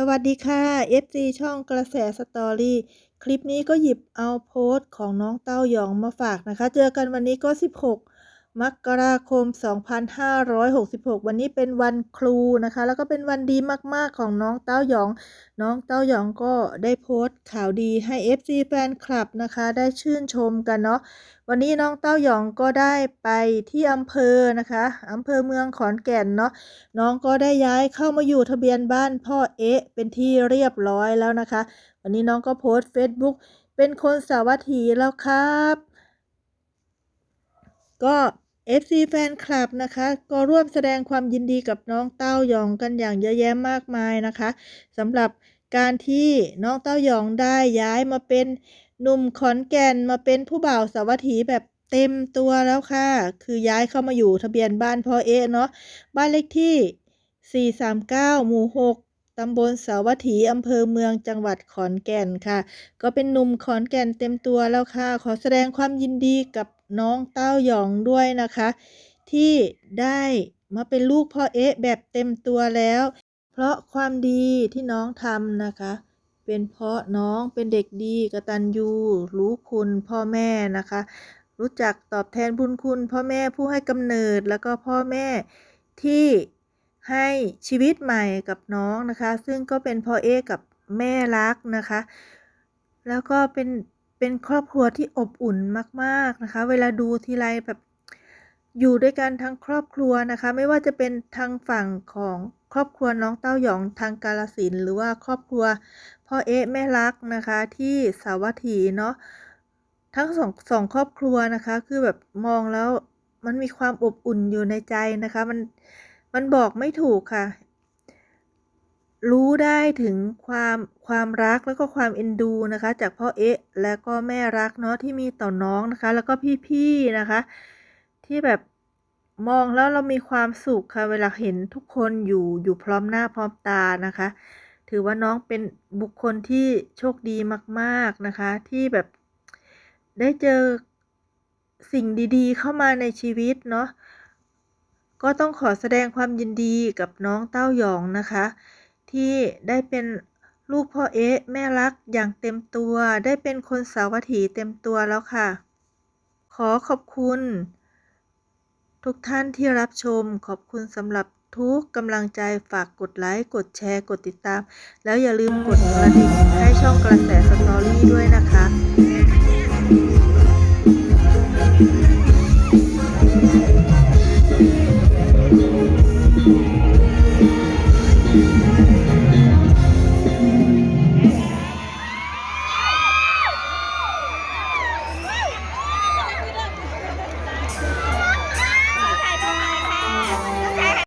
สวัสดีค่ะ FC ช่องกระแสสตอรี่คลิปนี้ก็หยิบเอาโพสต์ของน้องเต้าหยองมาฝากนะคะ เจอกันวันนี้ก็ 16 มกราคม 2566 วันนี้เป็นวันครูนะคะ แล้วก็เป็นวันดีมากๆของน้องเต้าหยอง น้องเต้าหยองก็ได้โพสต์ข่าวดีให้ FC แฟนคลับนะคะ ได้ชื่นชมกันเนาะ วันนี้น้องเต้าหยองก็ได้ไปที่อำเภอนะคะอำเภอเมืองขอนแก่นเนาะ น้องก็ได้ย้ายเข้ามาอยู่ทะเบียนบ้านพ่อเอ๊ะเป็นที่เรียบร้อยแล้วนะคะ วันนี้น้องก็โพสต์ Facebook เป็นคนสาวัตถีแล้วครับ ก็ FC แฟนคลับนะคะ ก็ร่วมแสดงความยินดีกับน้องเต้าหยองกันอย่างเยอะแยะมากมายนะคะสำหรับการที่น้องเต้าหยองได้ย้ายมาเป็นหนุ่มขอนแก่นมาเป็นผู้บ่าวสาวัตถีแบบเต็มตัวแล้วค่ะ คือย้ายเข้ามาอยู่ทะเบียนบ้านพ่อเอเนาะบ้านเลขที่ 439 หมู่ 6 ตำบลสาวัตถีอำเภอเมืองจังหวัดขอนแก่นค่ะ ก็เป็นหนุ่มขอนแก่นเต็มตัวแล้วค่ะ ขอแสดงความยินดีกับน้องเต้าหยองด้วยนะคะ ที่ได้มาเป็นลูกพ่อเอ๊ะแบบเต็มตัวแล้ว เพราะความดีที่น้องทำนะคะ เป็นเพราะน้องเป็นเด็กดีกตัญญูรู้คุณพ่อแม่นะคะ รู้จักตอบแทนบุญคุณพ่อแม่ผู้ให้กำเนิดแล้วก็พ่อแม่ที่ ให้ชีวิตใหม่กับน้องนะคะ ซึ่งก็เป็นพ่อเอกับแม่รักนะคะ แล้วก็เป็นเป็นครอบครัวที่อบอุ่นมากๆนะคะ เวลาดูทีไรแบบอยู่ด้วยกันทั้งครอบครัวนะคะ ไม่ว่าจะเป็นทางฝั่งของครอบครัวน้องเต้าหยองทางกาลสินหรือว่าครอบครัวพ่อเอ๊ะแม่รักนะคะ ที่สาวัตถีเนาะทั้งสองสองครอบครัวนะคะ คือแบบมองแล้วมันมีความอบอุ่นอยู่ในใจนะคะ มัน มันบอกไม่ถูกค่ะ รู้ได้ถึงความความรักแล้วก็ความเอ็นดูนะคะ จากพ่อเอ๊ะและก็แม่รักเนาะที่มีต่อน้องนะคะ แล้วก็พี่ๆนะคะ ที่แบบมองแล้วเรามีความสุขค่ะเวลาเห็นทุกคนอยู่อยู่พร้อมหน้าพร้อมตานะคะ ถือว่าน้องเป็นบุคคลที่โชคดีมากๆนะคะ ที่แบบได้เจอสิ่งดีๆ เข้ามาในชีวิตเนาะ ก็ต้องขอแสดงความยินดีกับน้องเต้าหยองนะคะ ที่ได้เป็นลูกพ่อเอ๊ะแม่รักอย่างเต็มตัว ได้เป็นคนสาวัตถีเต็มตัวแล้วค่ะ ขอขอบคุณ ทุกท่านที่รับชมขอบคุณสำหรับทุกกำลังใจฝากกดไลค์ กดแชร์ กดติดตาม แล้วอย่าลืมกดกระดิ่งให้ช่องกระแสสตอรี่ด้วยนะคะ